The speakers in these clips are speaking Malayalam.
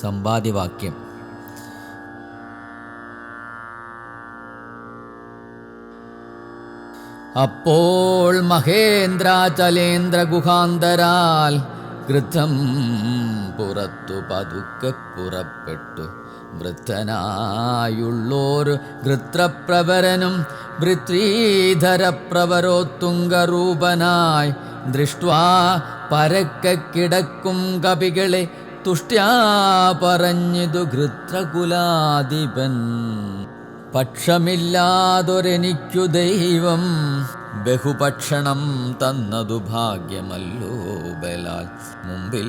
സമ്പാദ്യവാക്യം. അപ്പോൾ മഹേന്ദ്രാചലേന്ദ്ര ഗുഹാന്തരാൽ കൃതം പുറത്തു പതുക്കെ പുറപ്പെട്ടു. വൃദ്ധനായുള്ളോരു ഘൃത്രപ്രവരനും വൃത്രീധരപ്രവരോത്തുംഗരൂപനായി ദൃഷ്ട്വാ പരക്കെ കിടക്കും കപികളെ തുഷ്ട്യാ പറഞ്ഞിതു ഘൃത്രകുലാധിപൻ. പക്ഷമില്ലാതൊരെനിക്കു ദൈവം ബഹുഭക്ഷണം തന്നതു ഭാഗ്യമല്ലോ ബലാൽ. മുമ്പിൽ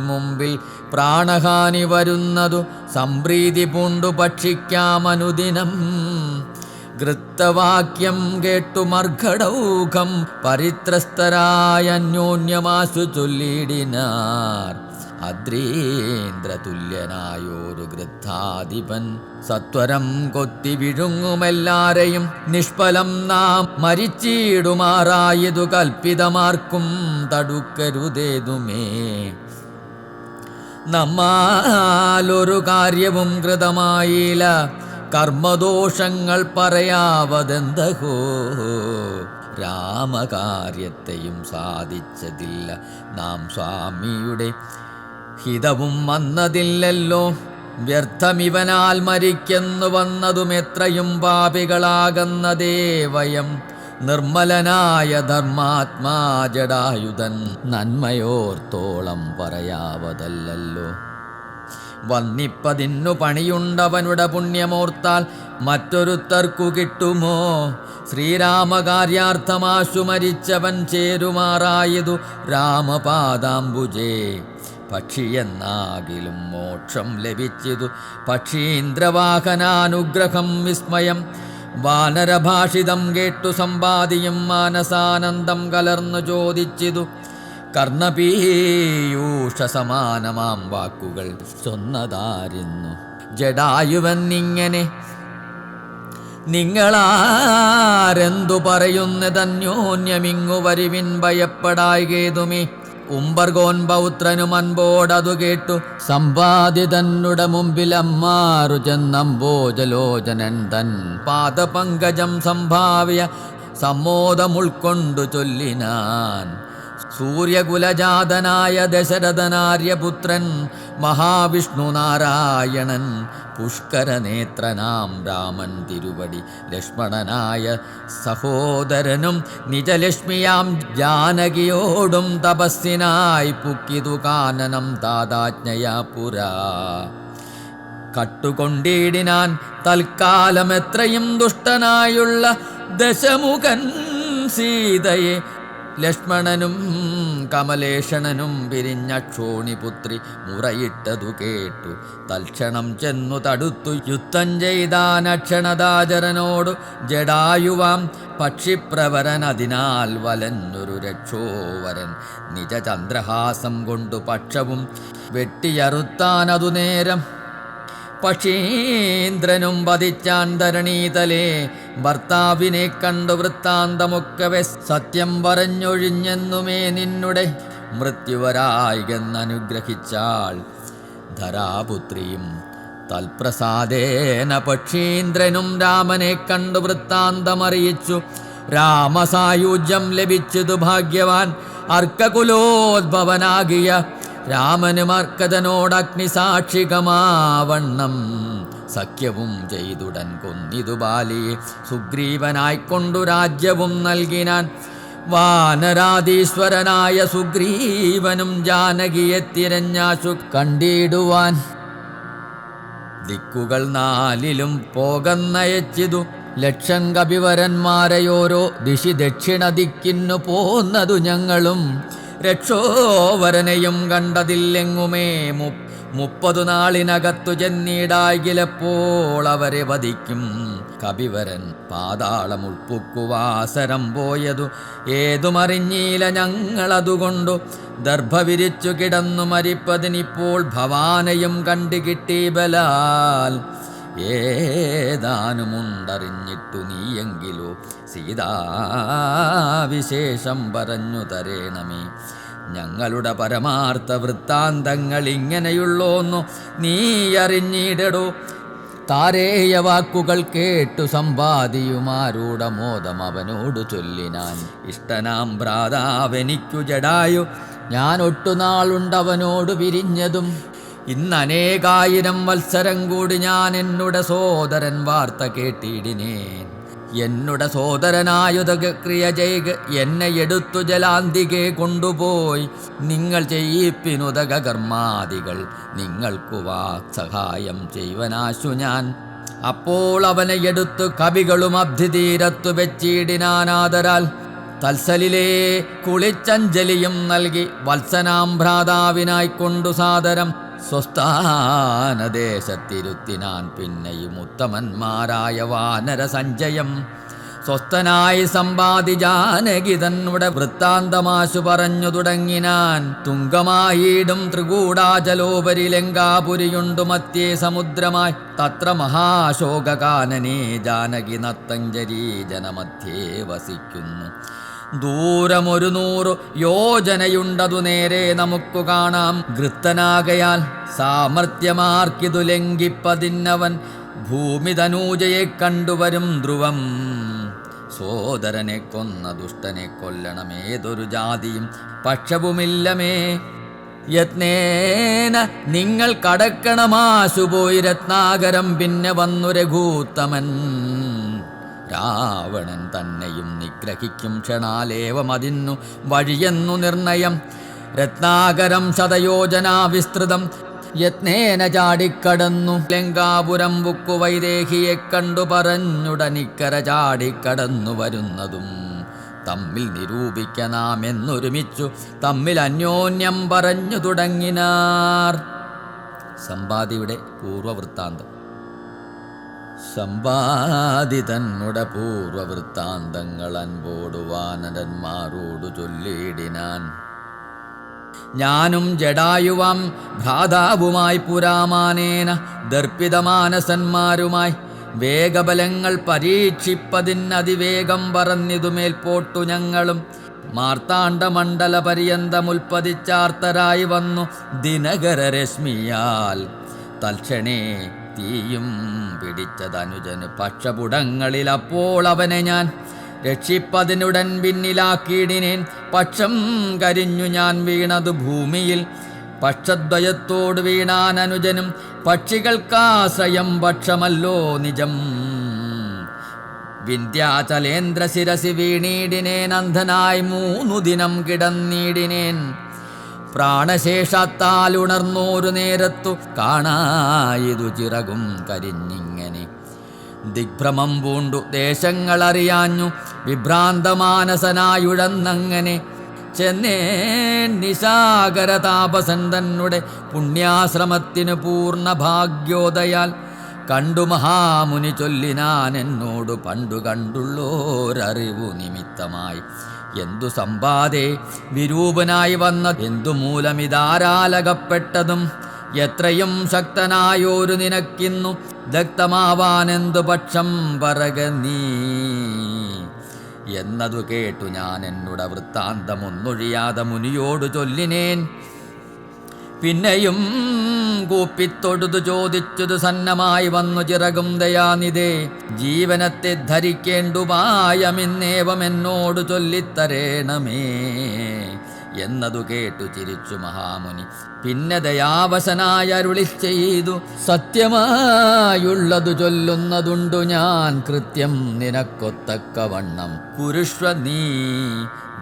മുമ്പിൽ പ്രാണഹാനി വരുന്നതു സംപ്രീതി പൂണ്ടു ഭക്ഷിക്കാമനുദിനം. ഗൃത്തവാക്യം കേട്ടു മർഘടൗഖം പരിത്രസ്തരായ അന്യോന്യമാശു ചൊല്ലിടിനാർ. അദ്രീന്ദ്രതുല്യനായോരു ഗൃദ്ധാധിപൻ. സത്വരം കൊത്തി വിഴുങ്ങുമെല്ലാരെയും നിഷ്ഫലം നാം മരിച്ചിടുമാറായതു കൽപ്പിതമാർക്കും തടുക്കരുതേതുമേ. നമ്മാലൊരു കാര്യവും കൃതമായില്ല കർമ്മദോഷങ്ങൾ പറയാവതെന്തഹോ? രാമകാര്യത്തെയും സാധിച്ചതില്ല. നാം സ്വാമിയുടെ ഹിതവും വന്നതില്ലല്ലോ. വ്യർത്ഥമിവനാൽ മരിക്കെന്നു വന്നതും എത്രയും പാപികളാകുന്നതേ വയം. നിർമ്മലനായ ധർമാത്മാ ജടായുധൻ നന്മയോർത്തോളം പറയാവതല്ലല്ലോ. വന്നിപ്പതിന്നു പണിയുണ്ടവനുടെ പുണ്യമോർത്താൽ മറ്റൊരുത്തർക്കു കിട്ടുമോ? ശ്രീരാമകാര്യാർത്ഥമാശു മരിച്ചവൻ ചേരുമാറായതു രാമപാദാംബുജേ. പക്ഷിയെന്നാകിലും മോക്ഷം ലഭിച്ചതു. പക്ഷീന്ദ്രവാഹനാനുഗ്രഹം വിസ്മയം. വാനരഭാഷിതം കേട്ടു സമ്പാദിയും മാനസാനന്ദം കലർന്നു ചോദിച്ചിതു. കർണപീയൂഷ സമാനമാം വാക്കുകൾ ചൊന്നതായിരുന്നു ജഡായുവെന്നിങ്ങനെ നിങ്ങളാരെന്തു പറയുന്നതന്യോന്യമിങ്ങു വരുവിൻ ഭയപ്പെടായകേതുമേ? ഉംബർഗോൻ പൗത്രനും അൻപോടതു കേട്ടു. സമ്പാദിതന്നുടെ മുമ്പിൽ അമ്മാറു ചെന്നമ്പോജലോചനൻ തൻ പാദപങ്കജം സംഭാവ്യ സമ്മോദമുൾക്കൊണ്ടു ചൊല്ലിനാൻ. സൂര്യകുലജാതനായ ദശരഥനാര്യപുത്രൻ മഹാവിഷ്ണു നാരായണൻ പുഷ്കരനേത്രനാം രാമൻ തിരുവടി ലക്ഷ്മണനായ സഹോദരനും നിജലക്ഷ്മിയാം ജാനകിയോടും തപസ്സിനായി പുക്കിതു കാനനം താതാജ്ഞയാ പുരാ. കട്ടുകൊണ്ടിടിനാൻ തൽക്കാലം എത്രയും ദുഷ്ടനായുള്ള ദശമുഖൻ സീതയെ ലക്ഷ്മണനും കമലേഷണനും പിരിഞ്ഞ ക്ഷോണിപുത്രി മുറയിട്ടതു കേട്ടു. തൽക്ഷണം ചെന്നു തടുത്തു. യുദ്ധം ചെയ്താൻ അക്ഷണദാചരനോടു ജഡായുവാം. പക്ഷിപ്രവരൻ അതിനാൽ വലഞ്ഞൊരു രക്ഷോവരൻ. നിജചന്ദ്രഹാസം കൊണ്ടു പക്ഷവും വെട്ടിയറുത്താനതു നേരം പക്ഷീന്ദ്രനും വധിച്ചാൻ ധരണീതലേ ഭർത്താവിനെ കണ്ടു വൃത്താന്തമൊക്കവെ സത്യം പറഞ്ഞൊഴിഞ്ഞെന്നുമേ നിന്നുടെ മൃത്യുവരായികെന്നനുഗ്രഹിച്ചാൾ. ധരാപുത്രിയും തൽപ്രസാദേന പക്ഷീന്ദ്രനും രാമനെ കണ്ടു വൃത്താന്തമറിയിച്ചു. രാമസായുജ്യം ലഭിച്ചതു ഭാഗ്യവാൻ അർക്കകുലോദ്ഭവനാകിയ രാമനും അർക്കതനോടഗ്നിസാക്ഷികമാവണ്ണം സഖ്യവും ചെയ്തുടൻ കൊന്നിതു ബാലിയെ സുഗ്രീവനായിക്കൊണ്ടു രാജ്യവും നൽകിനാൻ വാനരാധീശ്വരനായ സുഗ്രീവനും ജാനകിയെ തിരഞ്ഞാശു കണ്ടിടുവാൻ. ദിക്കുകൾ നാലിലും പോകന്നയച്ചിതു. ലക്ഷം കപിവരന്മാരെയോരോ ദിശി ദക്ഷിണ ദിക്കിന്നു പോന്നതു ഞങ്ങളും രക്ഷോവരനെയും കണ്ടതില്ലെങ്ങുമേ? മുപ്പതു നാളിനകത്തു ചെന്നിടാകിലപ്പോൾ അവരെ വധിക്കും. കപിവരൻ പാതാളം ഉൾപ്പുക്കുവാസരം പോയതു ഏതുമറിഞ്ഞീല ഞങ്ങളതുകൊണ്ടു. ദർഭവിരിച്ചു കിടന്നു മരിപ്പതിനിപ്പോൾ ഭവാനയും കണ്ടു കിട്ടി ബലാൽ. ഏതാനുമുണ്ടറിഞ്ഞിട്ടു നീയെങ്കിലോ? സീതാവിശേഷം പറഞ്ഞു തരേണമേ. ഞങ്ങളുടെ പരമാർത്ഥ വൃത്താന്തങ്ങൾ ഇങ്ങനെയുള്ളോന്നു നീ അറിഞ്ഞിടടോ താരേയ വാക്കുകൾ കേട്ടു സമ്പാദിയുമാരൂടെ മോദം അവനോട് ചൊല്ലിനാൻ. ഇഷ്ടനാം ഭ്രാതാവെനിക്കു ജടായു ഞാൻ ഒട്ടുനാളുണ്ടവനോട് വിരിഞ്ഞതും ഇന്നനേകായിരം വത്സരം കൂടി ഞാൻ എന്നുടെ സോദരൻ വാർത്ത കേട്ടിടിനേൻ. എന്നുടെ സോദരനായുധ ക്രിയ ചെയ്ക എന്നെ എടുത്തു ജലാന്തികെ കൊണ്ടുപോയി. നിങ്ങൾ ചെയ്യിപ്പിനുതക കർമാദികൾ നിങ്ങൾക്കു വാക്സഹായം ചെയ്വനാശു ഞാൻ. അപ്പോൾ അവനെ എടുത്തു കവികളും അബ്ധിതീരത്തു വെച്ചിടിനാനാദരാൽ തൽസലിലേ കുളിച്ചഞ്ജലിയും നൽകി വത്സനാം ഭ്രാതാവിനായി കൊണ്ടു സാദരം. സ്വസ്ഥാനദേശത്തിരുത്തിനാൻ പിന്നെയും ഉത്തമന്മാരായ വാനര സഞ്ജയം. സ്വസ്ഥനായി സമ്പാദി ജാനകി തന്നുടെ വൃത്താന്തമാശു പറഞ്ഞു തുടങ്ങിനാൻ. തുങ്കമായിടും ത്രികൂടാചലോപരി ലങ്കാപുരിയുണ്ടു മത്യേ സമുദ്രമായി. തത്ര മഹാശോകാനനേ ജാനകി നത്തഞ്ചരീ ജനമധ്യേ വസിക്കുന്നു. ദൂരമൊരു നൂറു യോജനയുണ്ടതു നേരെ നമുക്കു കാണാം. ഗൃത്തനാകയാൽ സാമർഥ്യമാർക്കിതു ലംഘിപ്പതിന്നവൻ ഭൂമി തനൂജയെ കണ്ടുവരും ധ്രുവം. സോദരനെ കൊന്ന ദുഷ്ടനെ കൊല്ലണമേതൊരു ജാതിയും പക്ഷവുമില്ലമേ. യത്നേന നിങ്ങൾ കടക്കണമാശുപോയി രത്നാകരം പിന്നെ വന്നു രഘൂത്തമൻ. രാവണൻ തന്നെയും നിഗ്രഹിക്കും ക്ഷണാലേവമതിന്നു വഴിയെന്നു നിർണയം. രത്നാകരം ശതയോജനാ വിസ്തൃതം. യത്നേന ചാടിക്കടന്നു. ലങ്കാപുരം ബുക്കു വൈദേഹിയെ കണ്ടു പറഞ്ഞുടനിക്കര ചാടിക്കടന്നു വരുന്നതും. തമ്മിൽ നിരൂപിക്ക തമ്മിൽ അന്യോന്യം പറഞ്ഞു തുടങ്ങിനാർ. സമ്പാദിയുടെ പൂർവവൃത്താന്തം. സമ്പാദി തന്നുട പൂർവവൃത്താന്തങ്ങൾ അൻപോടു വാനരന്മാരോടു ചൊല്ലിയിടിനാൻ. ഞാനും ജഡായുവാം ഭ്രാതാവുമായി പുരാമാനേന ദർപ്പിതമാനസന്മാരുമായി വേഗബലങ്ങൾ പരീക്ഷിപ്പതിനതിവേഗം പറന്നിതുമേൽപോട്ടു ഞങ്ങളും. മാർത്താണ്ഡമണ്ഡല പര്യന്തമുൽപ്പതിച്ചാർത്തരായി വന്നു ദിനകരരശ്മിയാൽ. തൽക്ഷണേ തീയും പിടിച്ചതനുജന് പക്ഷപുടങ്ങളിൽ അപ്പോൾ അവനെ ഞാൻ രക്ഷിപ്പതിനുടൻ പിന്നിലാക്കിയിടിനേൻ പക്ഷം കരിഞ്ഞു ഞാൻ വീണതു ഭൂമിയിൽ. പക്ഷദ്വയത്തോട് വീണാൻ അനുജനും പക്ഷികൾക്കാശയം പക്ഷമല്ലോ നിജം. വിന്ധ്യാചലേന്ദ്ര ശിരസി വീണീടിനേൻ അന്ധനായി മൂന്നു ദിനം കിടന്നീടിനേൻ. പ്രാണശേഷത്താൽ ഉണർന്നോരു നേരത്തു കാണായിതു ചിറകും കരിഞ്ഞിങ്ങനെ. ദിഗ്ഭ്രമം പൂണ്ടു ദേശങ്ങളറിയാഞ്ഞു വിഭ്രാന്തമാനസനായുഴന്നങ്ങനെ. ചെന്നേ നിശാകര താപസൻ പുണ്യാശ്രമത്തിനു പൂർണ ഭാഗ്യോദയാൽ കണ്ടു മഹാമുനി ചൊല്ലിനാൻ എന്നോട് പണ്ടു കണ്ടുള്ളോരറിവു നിമിത്തമായി. എന്തു സമ്പാദേ വിരൂപനായി വന്ന എന്തു മൂലമിതാരാലകപ്പെട്ടതും? എത്രയും ശക്തനായോരു നിനക്കിന്നു ദഗ്ധമാവാനെന്തു പക്ഷം പറക നീ? എന്നതു കേട്ടു ഞാൻ എന്നുടെ വൃത്താന്തമൊന്നൊഴിയാതെ മുനിയോടു ചൊല്ലിനേൻ. പിന്നെയും കൂപ്പിത്തൊടുതു ചോദിച്ചതു സന്നമായി വന്നു ചിറകും ദയാനിതേ ജീവനത്തെ ധരിക്കേണ്ടുപായമെന്നേവം എന്നോട് ചൊല്ലിത്തരേണമേ എന്നതു കേട്ടു ചിരിച്ചു മഹാമുനി. പിന്നെ ദയാവശനായ അരുളി ചെയ്തു സത്യമായുള്ളതു ചൊല്ലുന്നതുണ്ടു ഞാൻ കൃത്യം നിനക്കൊത്തക്കവണ്ണം. കുരുഷ്വ നീ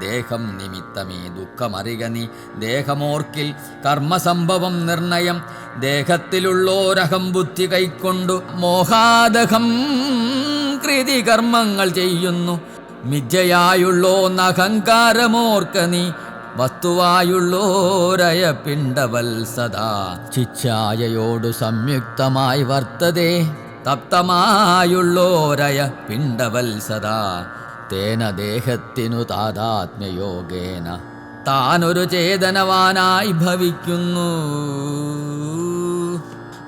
ദേഹം നിമിത്തമേ ദുഃഖമറിക നീ ദേഹമോർക്കിൽ കർമ്മസംഭവം നിർണയം. ദേഹത്തിലുള്ളോരഹം ബുദ്ധി കൈക്കൊണ്ടു മോഹാദഹം കൃതി കർമ്മങ്ങൾ ചെയ്യുന്നു. മിജയായുള്ളോ നീ വസ്തുവായുള്ളോരയ പിണ്ടവൽ സദാ. ചിച്ഛായയോടു സംയുക്തമായി വർത്തതേ. തപ്തമായുള്ളോരയ പിണ്ടവൽ സദാ. തേന ദേഹത്തിനു താതാത്മ്യയോഗേന. താനൊരു ചേതനവാനായി ഭവിക്കുന്നു.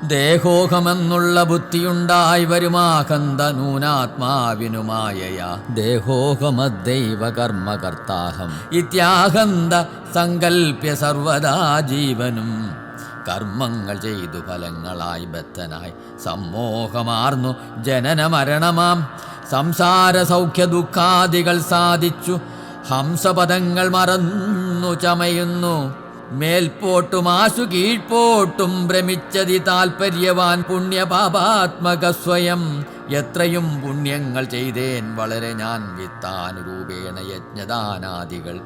ദേഹോഹമെന്നുള്ള ബുദ്ധിയുണ്ടായി വരുമാകന്ത നൂനാത്മാവിനുമായ ദേഹോഹമദ്ദൈവകർമ്മകർത്താഹം. ഇത്യാഹന്ത സങ്കൽപ്യ സർവദാ ജീവനും. കർമ്മങ്ങൾ ചെയ്തു ഫലങ്ങളായി ബദ്ധനായി. സമ്മോഹമാർന്നു ജനന മരണമാം സംസാര സൗഖ്യ ദുഃഖാദികൾ സാധിച്ചു. ഹംസപദങ്ങൾ മറന്നു ചമയുന്നു. മേൽപോട്ടും ആശു കീഴ്പോട്ടും ഭ്രമിച്ചതി താൽപര്യവാൻ പുണ്യപാപാത്മക സ്വയം. എത്രയും പുണ്യങ്ങൾ ചെയ്തേൻ വളരെ ഞാൻ വിത്താനുരൂപേണ യജ്ഞദാനാദികൾ.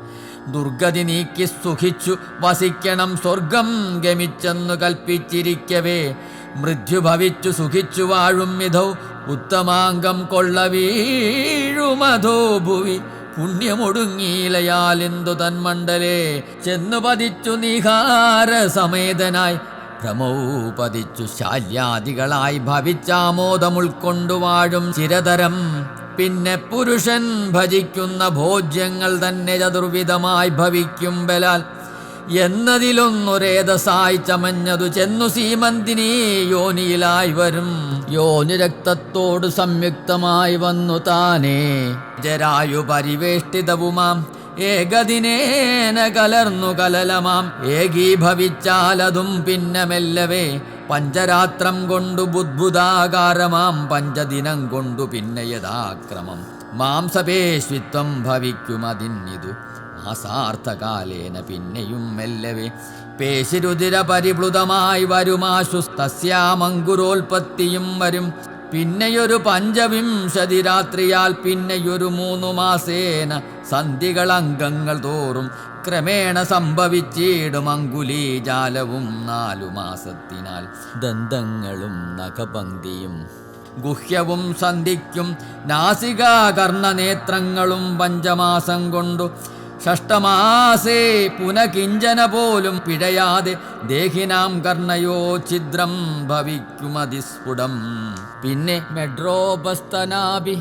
ദുർഗതി നീക്കി സുഖിച്ചു. വസിക്കണം സ്വർഗം ഗമിച്ചെന്നു കൽപ്പിച്ചിരിക്കവേ. മൃത്യു ഭവിച്ചു സുഖിച്ചു വാഴും വിധൗ ഉത്തമാംഗം കൊള്ള വീഴുമധോ ഭുവി. പുണ്യമൊടുങ്ങിയിലയാൽ എന്തു തന്മണ്ഡലേ ചെന്നു പതിച്ചു നിഹാര സമേതനായി. ഭ്രമൗ പതിച്ചു ശാല്യാദികളായി ഭവിച്ചാമോദം ഉൾക്കൊണ്ടു വാഴും ചിരതരം. പിന്നെ പുരുഷൻ ഭജിക്കുന്ന ഭോജ്യങ്ങൾ തന്നെ ചതുർവിധമായി ഭവിക്കും ബലാൽ. എന്നതിലൊന്നൊരേതസായി ചമഞ്ഞതു ചെന്നു സീമന്തിനി യോനിയിലായി വരും. യോനി രക്തത്തോട് സംയുക്തമായി വന്നു താനേ. ജരായു പരിവേഷ്ടിതവുമാം. ഏകദിനേന കലർന്നു കലലമാം. ഏകീഭവിച്ചാലതും പിന്നെ മെല്ലവേ പഞ്ചരാത്രം കൊണ്ടു ബുദ്ബുദാകാരമാം. പഞ്ചദിനം കൊണ്ടു പിന്നെ മാംസപേശ്വിത്വം ഭവിക്കുമതിന്നിതു. മാസാർത്ഥകാലേന പിന്നെയും മെല്ലവേ. പേശിരുതിര പരിപ്ലുതമായി വരുമാശു തസ്യാമങ്കുരോൽപത്തിയും വരും. പിന്നെയൊരു പഞ്ചവിംശതി രാത്രിയാൽ പിന്നെയൊരു മൂന്നു മാസേന സന്ധികൾ അംഗങ്ങൾ തോറും. ക്രമേണ സംഭവിച്ചിടും അങ്കുലീജാലവും നാലു മാസത്തിനാൽ. ദന്തങ്ങളും നഖപങ്ക്തിയും ഗുഹ്യവും സന്ധിക്കും. നാസികാകർണനേത്രങ്ങളും പഞ്ചമാസം കൊണ്ടു ഷഷ്ടമാസേ പുനകിഞ്ചന പോലും പിഴയാതെ ദേഹിനാം കർണയോ ഛിദ്രം ഭവിക്കുമതിസ്ഫുടം. പിന്നെ മെഡ്രോപസ്തനാഭി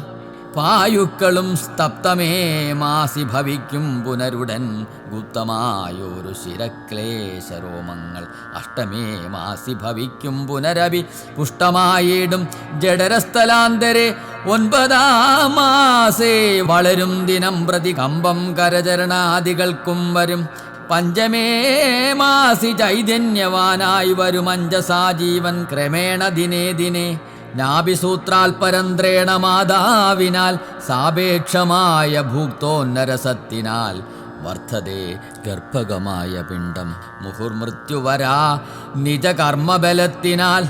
പായുക്കളും സ്തപ്തമേ മാസി ഭവിക്കും പുനരുടൻ ഗുപ്തമായൊരു ശിരക്ലേശരോമങ്ങൾ. അഷ്ടമേ മാസി ഭവിക്കും പുനരഭി പുഷ്ടമായിടും ജഡരസ്ഥലാന്തരെ. ഒൻപതാം മാസേ വളരും ദിനം പ്രതി കമ്പം കരചരണാദികൾക്കും വരും. പഞ്ചമേ മാസി ചൈതന്യവാനായി വരും അഞ്ചസാ ജീവൻ ക്രമേണ ദിനേ ദിനേ. നാഭിസൂത്രാൽപരന്ത്രേണ മാതാവിനാൽ സാപേക്ഷമായ ഭൂക്തോന്നരസത്തിനാൽ വർദ്ധതേ ഗർഭകമായ പിണ്ഡം മുഹുർമൃത്യുവരാ നിജകർമ്മബലത്തിനാൽ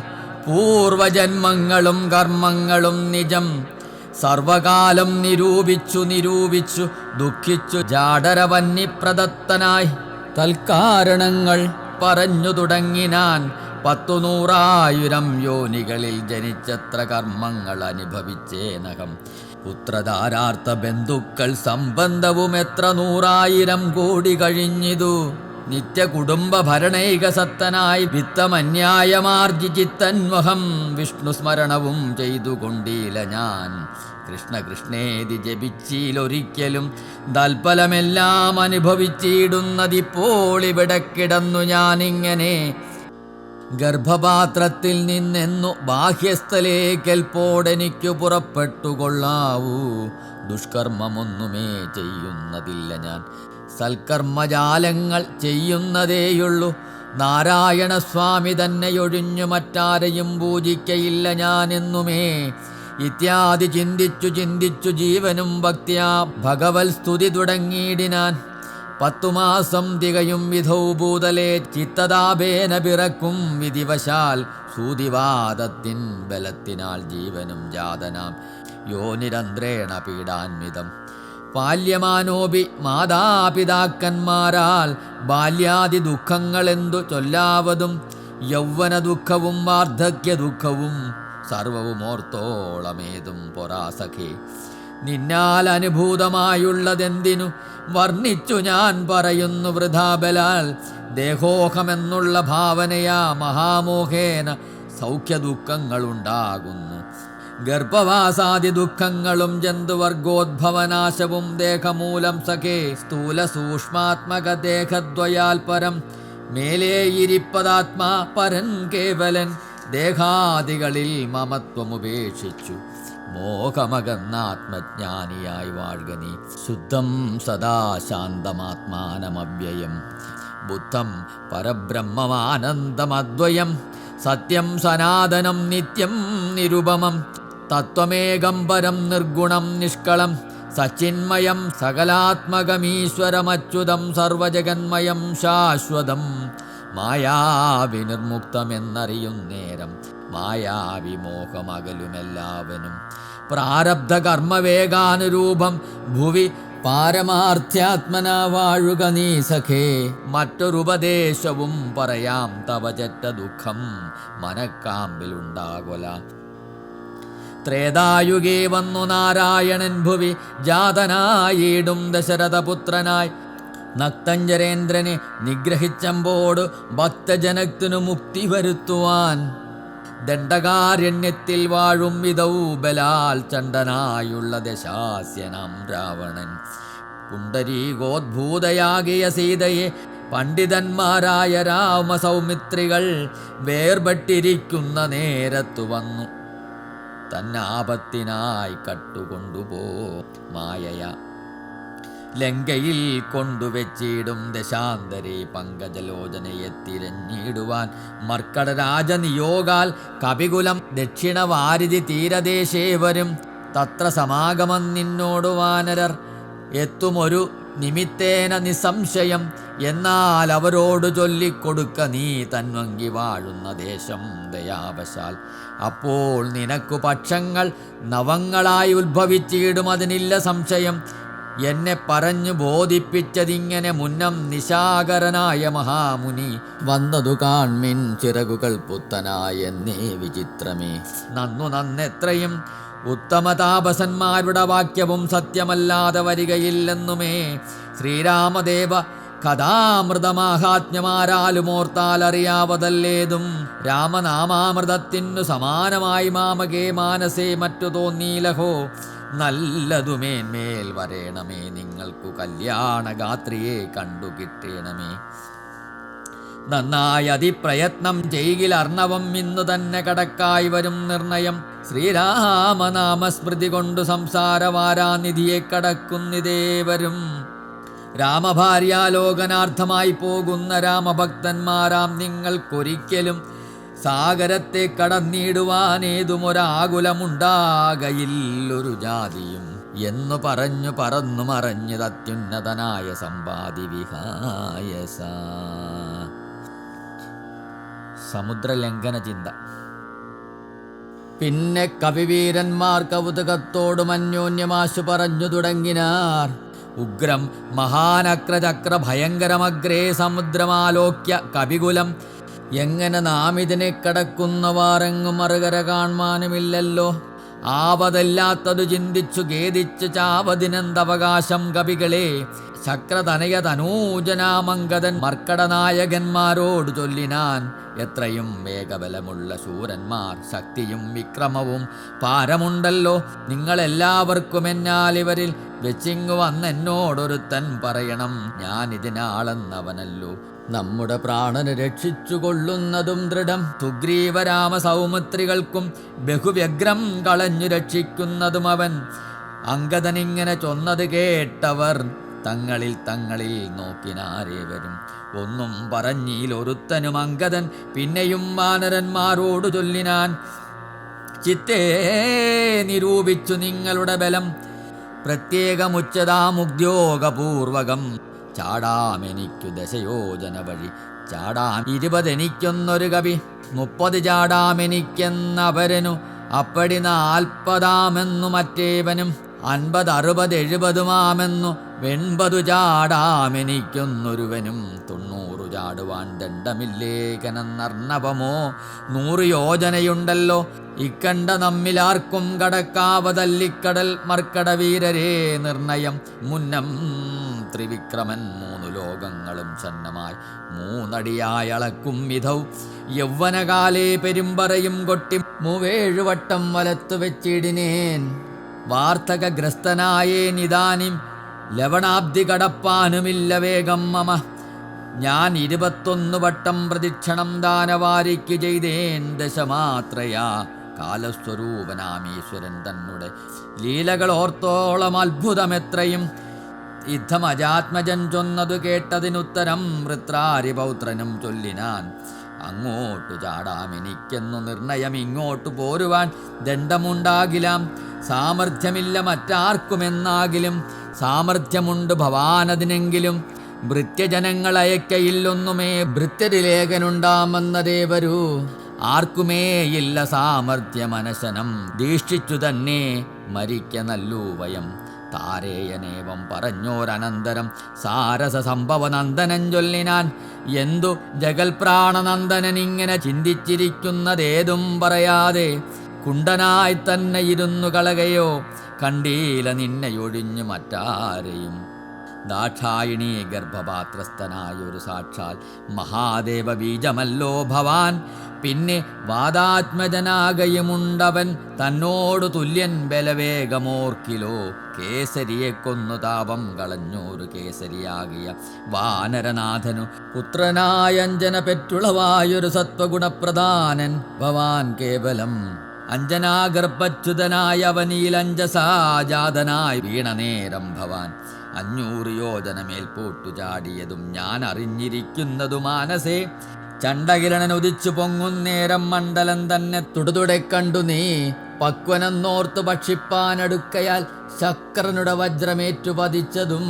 പൂർവജന്മങ്ങളും കർമ്മങ്ങളും നിജം സർവകാലം നിരൂപിച്ചു നിരൂപിച്ചു ദുഃഖിച്ചു ജാഡരവന്യപ്രദത്തനായി തൽക്കാരണങ്ങൾ പറഞ്ഞു തുടങ്ങിനാൻ പത്തു നൂറായിരം യോനികളിൽ ജനിച്ചത്ര കർമ്മങ്ങൾ അനുഭവിച്ചേനകം. പുത്രധാരാർത്ഥ ബന്ധുക്കൾ സംബന്ധവും എത്ര നൂറായിരം കോടി കഴിഞ്ഞിതു. നിത്യ കുടുംബ ഭരണൈക സത്തനായി വിത്തമന്യായമാർജിച്ചിത്തന്വഹം വിഷ്ണു സ്മരണവും ചെയ്തുകൊണ്ടീല ഞാൻ. കൃഷ്ണ കൃഷ്ണേതി ജപിച്ചിലൊരിക്കലും തൽഫലമെല്ലാം അനുഭവിച്ചിടുന്നതിപ്പോൾ ഇവിടെ കിടന്നു ഞാനിങ്ങനെ ഗർഭപാത്രത്തിൽ നിന്നെന്നു ബാഹ്യസ്ഥലേക്കൽപ്പോടെനിക്കു പുറപ്പെട്ടുകൊള്ളാവൂ. ദുഷ്കർമ്മമൊന്നുമേ ചെയ്യുന്നതില്ല ഞാൻ. സൽക്കർമ്മജാലങ്ങൾ ചെയ്യുന്നതേയുള്ളൂ. നാരായണസ്വാമി തന്നെയൊഴിഞ്ഞു മറ്റാരെയും പൂജിക്കയില്ല ഞാനെന്നുമേ. ഇത്യാദി ചിന്തിച്ചു ചിന്തിച്ചു ജീവനും ഭക്തിയാ ഭഗവത് സ്തുതി തുടങ്ങിയിടിനാൻ. പത്തു മാസം തികയും വിധൗ ഭൂതലേ ചിത്തതാപേന പിറക്കും വിധിവശാൽ സൂതിവാദത്തിൻ ബലത്തിനാൽ ജീവനും ജാതനാം. യോ നിരന്ത്രേണ പീഡാൻവിതം ബാല്യമാനോപി മാതാപിതാക്കന്മാരാൽ ബാല്യാദി ദുഃഖങ്ങളെന്തു ചൊല്ലാവതും യൗവന ദുഃഖവും വാർദ്ധക്യ ദുഃഖവും സർവവും ഓർത്തോളമേതും പൊറാസഖേ. നിന്നാൽ അനുഭൂതമായുള്ളതെന്തിനു വർണിച്ചു ഞാൻ പറയുന്നു വൃഥാബലാൽ ദേഹോഹമെന്നുള്ള ഭാവനയാ മഹാമോഹേന സൗഖ്യ ദുഃഖങ്ങളുണ്ടാകുന്നു ഗർഭവാസാദി ദുഃഖങ്ങളും ജന്തുവർഗോദ്ഭവനാശവും ദേഹമൂലം സഖേ സ്ഥൂല സൂക്ഷ്മാത്മക ദേഹദ്വയാൽ പരം മേലേ ഇരിപ്പതാത്മാ പരൻ കേവലൻ ദേഹാദികളിൽ മമത്വമുപേക്ഷിച്ചു. മോഹമകന്ന ആത്മജ്ഞാനിയായി വാഴുക നീ. ശുദ്ധം സദാ ശാന്തമാത്മാനമവ്യയം. ബുദ്ധം പരബ്രഹ്മമാനന്ദമദ്വയം. സത്യം സനാതനം നിത്യം നിരുപമം. തത്വമേകം പരം നിർഗുണം നിഷ്കളം. സച്ചിന്മയം സകലാത്മകമീശ്വരമച്യുതം സർവജഗന്മയം ശാശ്വതം. മായാവിനിർമുക്തമെന്നറിയുന്നേരം മായാവിമോഹമകലുമെല്ലാവനും പ്രാരബ്ധ കർമ്മവേഗാനുരൂപം ഭുവി പാരമാർത്ഥ്യാത്മന വാഴുക നീ സഖേ. മറ്റൊരുപദേശവും പറയാം തവചറ്റ ദുഃഖം മനക്കാമ്പിലുണ്ടാകൊല ത്രേതായുഗേ വന്നു നാരായണൻ ഭുവി ജാതനായിടും ദശരഥപുത്രനായി. നക്തഞ്ചരേന്ദ്രനെ നിഗ്രഹിച്ചമ്പോട് ഭക്തജനത്തിനു മുക്തി വരുത്തുവാൻ ദണ്ഡകാരണ്യത്തിൽ വാഴും വിധൗബലാൽ ചണ്ടനായുള്ള ദശാസ്യനാം രാവണൻ. പുണ്ടരീകോദ്ഭൂതയാകിയ സീതയെ പണ്ഡിതന്മാരായ രാമസൗമിത്രികൾ വേർപെട്ടിരിക്കുന്ന നേരത്തു വന്നു. തന്നാപത്തിനായി കട്ടുകൊണ്ടുപോ മായയ. ലങ്കയിൽ കൊണ്ടുവച്ചിടും ദശാന്തരെ പങ്കജലോചനയെ തിരഞ്ഞിടുവാൻ മർക്കട രാജനിയോഗാൽ കപികുലം ദക്ഷിണവാരിധി തീരദേശേ വരും. തത്ര സമാഗമം നിന്നോടു വാനരർ എത്തുമൊരു നിമിത്തേന നിസംശയം എന്നാൽ അവരോട് ചൊല്ലിക്കൊടുക്ക നീ തന്വങ്കി വാഴുന്ന ദേശം ദയാവശാൽ. അപ്പോൾ നിനക്കു പക്ഷങ്ങൾ നവങ്ങളായി ഉത്ഭവിച്ചിടും അതിനില്ല സംശയം. എന്നെ പറഞ്ഞു ബോധിപ്പിച്ചതിങ്ങനെ മുന്നം നിശാകരനായ മഹാമുനി വന്നതു കാൺമിൻ ചിറകുകൾ പുത്തനായ എന്നേ വിചിത്രമേ. നന്നു നന്നെത്രയും ഉത്തമ താപസന്മാരുടെ വാക്യവും സത്യമല്ലാതെ വരികയില്ലെന്നുമേ. ശ്രീരാമദേവ കഥാമൃതമാഹാത്മ്യമാരാലുമോർത്താലറിയാവതല്ലേതും. രാമനാമാമൃതത്തിനു സമാനമായി മാമകേ മാനസേ മറ്റു തോന്നീലഹോ. നല്ലതുമേന്മേൽ വരേണമേ. നിങ്ങൾക്കു കല്യാണഗാത്രിയെ കണ്ടു കിട്ടേണമേ. നന്നായി അതിപ്രയത്നം ചെയ്യിൽ അർണവം ഇന്നു തന്നെ കടക്കായി വരും നിർണയം. ശ്രീരാമനാമസ്മൃതി കൊണ്ടു സംസാരവാരാനിധിയെ കടക്കുന്നിതേവരും രാമഭാര്യാലോകനാർത്ഥമായി പോകുന്ന രാമഭക്തന്മാരാം നിങ്ങൾക്കൊരിക്കലും സാഗരത്തെ കടന്നിടുവാൻ ഏതുമൊരാകുലമുണ്ടാകയില്ലൊരു ജാതിയും എന്നു പറഞ്ഞു പറന്നു മറഞ്ഞത് അത്യുന്നതനായ സമ്പാദി വിഹായസ. സമുദ്രലംഘന ചിന്ത. പിന്നെ കവിവീരന്മാർ കൗതുകത്തോടും അന്യോന്യമാശു പറഞ്ഞു തുടങ്ങിനാർ. ഉഗ്രം മഹാനക്രചക്ര ഭയങ്കരമഗ്രേ സമുദ്രമാലോക്യ കവികുലം എങ്ങനെ നാം ഇതിനെ കടക്കുന്നവാറെങ്ങും മറുകര കാണുവാനുമില്ലല്ലോ? ആവതല്ലാത്തതു ചിന്തിച്ചു ഖേദിച്ചു ചാവതിനെന്തവകാശം കവികളെ ശക്രതനയ തനൂജനാമങ്കതൻ മർക്കടനായകന്മാരോട് ചൊല്ലിനാൻ എത്രയും വേഗബലമുള്ള ശൂരന്മാർ ശക്തിയും വിക്രമവും പാരമുണ്ടല്ലോ. നിങ്ങളെല്ലാവർക്കും എന്നാൽ ഇവരിൽ വെച്ചിങ്ങു വന്നെന്നോടൊരുത്തൻ പറയണം ഞാൻ ഇതിനാളെന്നവനല്ലോ നമ്മുടെ പ്രാണന് രക്ഷിച്ചുകൊള്ളുന്നതും ദൃഢം. സുഗ്രീവരാമ സൗമത്രികൾക്കും ബഹുവ്യഗ്രം കളഞ്ഞു രക്ഷിക്കുന്നതും അവൻ. അങ്കദനിങ്ങനെ ചൊന്നത് കേട്ടവർ തങ്ങളിൽ തങ്ങളിൽ നോക്കിനാരേവരും ഒന്നും പറഞ്ഞിലൊരുത്തനും അങ്കദൻ പിന്നെയും വാനരന്മാരോട് ചൊല്ലിനാൻ. ചിത്തേ നിരൂപിച്ചു നിങ്ങളുടെ ബലം. പ്രത്യേകമുച്ചതാമുദ്യോഗപൂർവകം ചാടാമെനിക്കു ദശയോജന വഴി. ചാടാം ഇരുപതെനിക്കൊന്നൊരു കവി. മുപ്പത് ചാടാമെനിക്കെന്നവരനു അപ്പടി നാൽപ്പതാമെന്നു മറ്റേവനും. അൻപത് അറുപത് എഴുപതുമാമെന്നു വെൺപതു ചാടാമെനിക്കൊന്നൊരുവനും തൊണ്ണൂറു ചാടുവാൻ ദണ്ഡമില്ലേകനെന്നർണവമോ നൂറ് യോജനയുണ്ടല്ലോ. ഇക്കണ്ട നമ്മിലാർക്കും കടക്കാവതല്ലിക്കടൽ മർക്കട വീരരേ നിർണയം. മുന്നം ത്രിവിക്രമൻ മൂന്നു ലോകങ്ങളും സന്നമായി. മൂന്നടിയായി അളക്കും വിധൗ. യൗവനകാലേ പെരുമ്പറയും കൊട്ടി മൂവേഴുവട്ടം വലത്തു വെച്ചിടിനേൻ. വാർത്തകഗ്രസ്തനായേ നിദാനിം. ലവണാബ്ദി കടപ്പാനുമില്ല വേഗം മമ. ഞാൻ ഇരുപത്തൊന്ന് വട്ടം പ്രദക്ഷിണം ദാനവാരിക്ക് ചെയ്തേൻ ദശമാത്രയാ കാലസ്വരൂപനാമീശ്വരൻ തന്നുടെ. ലീലകൾ ഓർത്തോളം അത്ഭുതമെത്രയും. യുദ്ധം അജാത്മജൻ ചൊന്നതു കേട്ടതിനുത്തരം വൃത്രാരിപൗത്രനും ചൊല്ലിനാൻ. അങ്ങോട്ടു ചാടാം എനിക്കെന്നു നിർണയം ഇങ്ങോട്ടു പോരുവാൻ ദണ്ഡമുണ്ടാകിലാം. സാമർഥ്യമില്ല മറ്റാർക്കുമെന്നാകിലും സാമർഥ്യമുണ്ട് ഭവാനതിനെങ്കിലും. ഭൃത്യജനങ്ങളയക്കയില്ലൊന്നുമേ ഭൃത്യരിലേഖനുണ്ടാമെന്നതേ ആർക്കുമേ ഇല്ല സാമർഥ്യമനശനം. ദീക്ഷിച്ചു തന്നെ മരിക്ക നല്ലൂവയം താരേയനേവം പറഞ്ഞോരനന്തരം. സാരസ സംഭവനന്ദനൻ ചൊല്ലിനാൻ എന്തു ജഗൽപ്രാണനന്ദനൻ ഇങ്ങനെ ചിന്തിച്ചിരിക്കുന്നതേതും പറയാതെ കുണ്ടനായി തന്നെ ഇരുന്നു കളകയോ? കണ്ടീല നിന്നെയൊഴിഞ്ഞു മറ്റാരെയും. ദാക്ഷായിണി ഗർഭപാത്രസ്ഥനായൊരു സാക്ഷാൽ മഹാദേവ ബീജമല്ലോ ഭവാൻ. പിന്നെ വാദാത്മജനാകയുമുണ്ടവൻ തന്നോടു തുല്യൻ ബലവേഗമോർക്കിലോ? കേസരിയെ കൊന്നു താപം കളഞ്ഞോരു കേസരിയാകിയ വാനരനാഥനു പുത്രനായഞ്ജന പെറ്റുളവായൊരു സത്വഗുണപ്രധാനൻ ഭവാൻ കേവലം അഞ്ജനാഗർഭച്യുതനായ വീണനേരം ഭവാൻ. അഞ്ഞൂറ് യോജനമേൽ മേൽപോട്ടു ചാടിയതും ഞാൻ അറിഞ്ഞിരിക്കുന്നതു മാനസേ. ചണ്ടകിരണൻ ഉദിച്ചു പൊങ്ങുന്നേരം മണ്ഡലം തന്നെ തുടതുടെ കണ്ടു നീ. പക്വനെന്നോർത്തു ഭക്ഷിപ്പാനടുക്കയാൽ ശക്രനുടെ വജ്രമേറ്റു പതിച്ചതും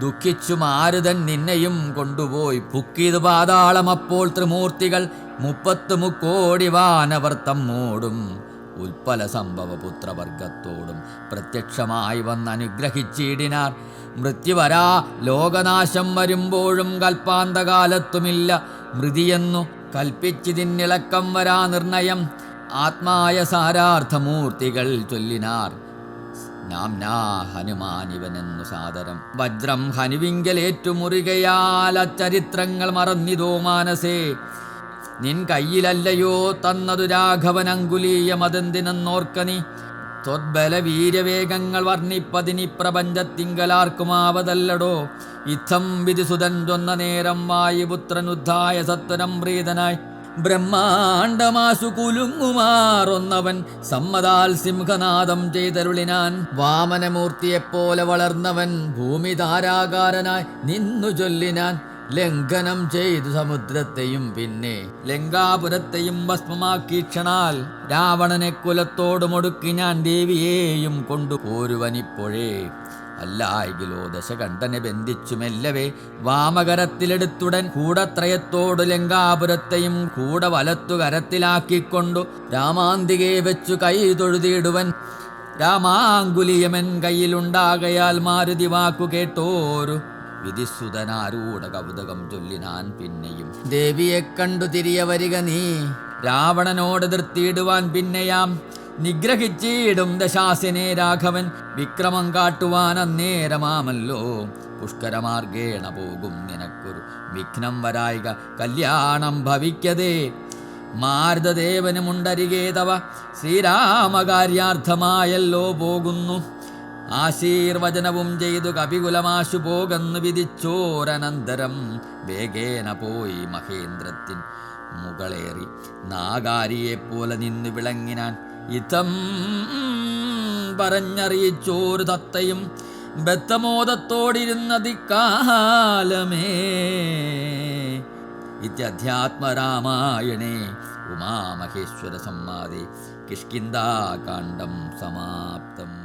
ദുഃഖിച്ചു മാരുതൻ നിന്നെയും കൊണ്ടുപോയി. പുക്കിയത് പാതാളം അപ്പോൾ ത്രിമൂർത്തികൾ മുപ്പത്ത് മുക്കോടി വാനവർ തമ്മോടും ഉൽപ്പല സംഭവ പുത്രവർഗത്തോടും പ്രത്യക്ഷമായി വന്ന് അനുഗ്രഹിച്ചിടിനാർ. മൃത്യുവരാ ലോകനാശം വരുമ്പോഴും കൽപ്പാന്തകാലത്തുമില്ല. മൃതിയെന്നു കൽപ്പിച്ചിതിന്നിളക്കം വരാ നിർണയം. ആത്മായ സാരാർത്ഥമൂർത്തികൾ ചൊല്ലിനാർ. നാംനാ ഹനുമാനിവനെന്നു സാദരം. വജ്രം ഹനുവിങ്കലേറ്റുമുറികയാൽ അച്ചരിത്രങ്ങൾ മറന്നിതോ മാനസേ. നിൻ കയ്യിലല്ലയോ തന്നതു രാഘവൻ അങ്കുലീയമതെന്തിനെന്നോർക്ക നീ ത്വദ്ബല വീര്യവേഗങ്ങൾ വർണിപ്പതിനി പ്രപഞ്ചത്തിങ്കലാർക്കുമാവതല്ലടോ. ഇത്തം വിധിസുതൻ ചൊന്ന നേരം വായുപുത്രനുദ്ധായ സത്വനം പ്രീതനായി. ബ്രഹ്മാണ്ടമാസു കുലുങ്ങുമാറൊന്നവൻ സമ്മതാൽ സിംഹനാദം ചെയ്തരുളിനാൻ. വാമനമൂർത്തിയെപ്പോലെ വളർന്നവൻ ഭൂമി താരാകാരനായി നിന്നു ചൊല്ലിനാൻ. ലംഘനം ചെയ്തു സമുദ്രത്തെയും പിന്നെ ലങ്കാപുരത്തെയും ഭസ്മമാക്കീക്ഷണാൽ രാവണനെ കുലത്തോട് മുടുക്കി ഞാൻ ദേവിയെയും കൊണ്ടുപോരുവനിപ്പോഴേ അല്ലായെങ്കിലോ ദശകണ്ഠനെ ബന്ധിച്ചു മെല്ലവേ വാമകരത്തിലെടുത്തുടൻ കൂടത്രയത്തോടു ലങ്കാപുരത്തെയും കൂടെ വലത്തു കരത്തിലാക്കിക്കൊണ്ടു രാമാന്തികെ വെച്ചു കൈ തൊഴുതിയിടുവൻ. രാമാങ്കുലിയമൻ കയ്യിലുണ്ടാകയാൽ മാരുതി വാക്കു കേട്ടോരു വിധിസുതനാരൂഢ കൗതുകം ചൊല്ലിനാൻ പിന്നെയും. ദേവിയെ കണ്ടു തിരിയ വരിക നീ. രാവണനോട് നിർത്തിയിടുവാൻ പിന്നെയാം. നിഗ്രഹിച്ചിടും ദശാസിനെ രാഘവൻ. വിക്രമം കാട്ടുവാൻ അന്നേരമാമല്ലോ. പുഷ്കരമാർഗേണ പോകും നിനക്കൊരു വിഘ്നം വരായിക. കല്യാണം ഭവിക്കതേ. മാരുതദേവനുമുണ്ടരികേതവ ശ്രീരാമകാര്യാർത്ഥമായല്ലോ പോകുന്നു. ആശീർവചനവും ചെയ്തു കപികുലമാശു പോകന്നു വിധിച്ചോരനന്തരം വേഗേന പോയി മഹേന്ദ്രത്തിൻ മുകളേറി. നാഗാരിയെപ്പോലെ നിന്ന് വിളങ്ങിനാൻ ഇതം പറഞ്ഞറിയിച്ചോരു തത്തയും ബദ്ധമോദത്തോടിരുന്നതിക്കാലമേ ഇത്യധ്യാത്മരാമായണേ ഉമാമഹേശ്വര സംവാദേ കിഷ്കിന്ദാകാന്ഡം സമാപ്തം.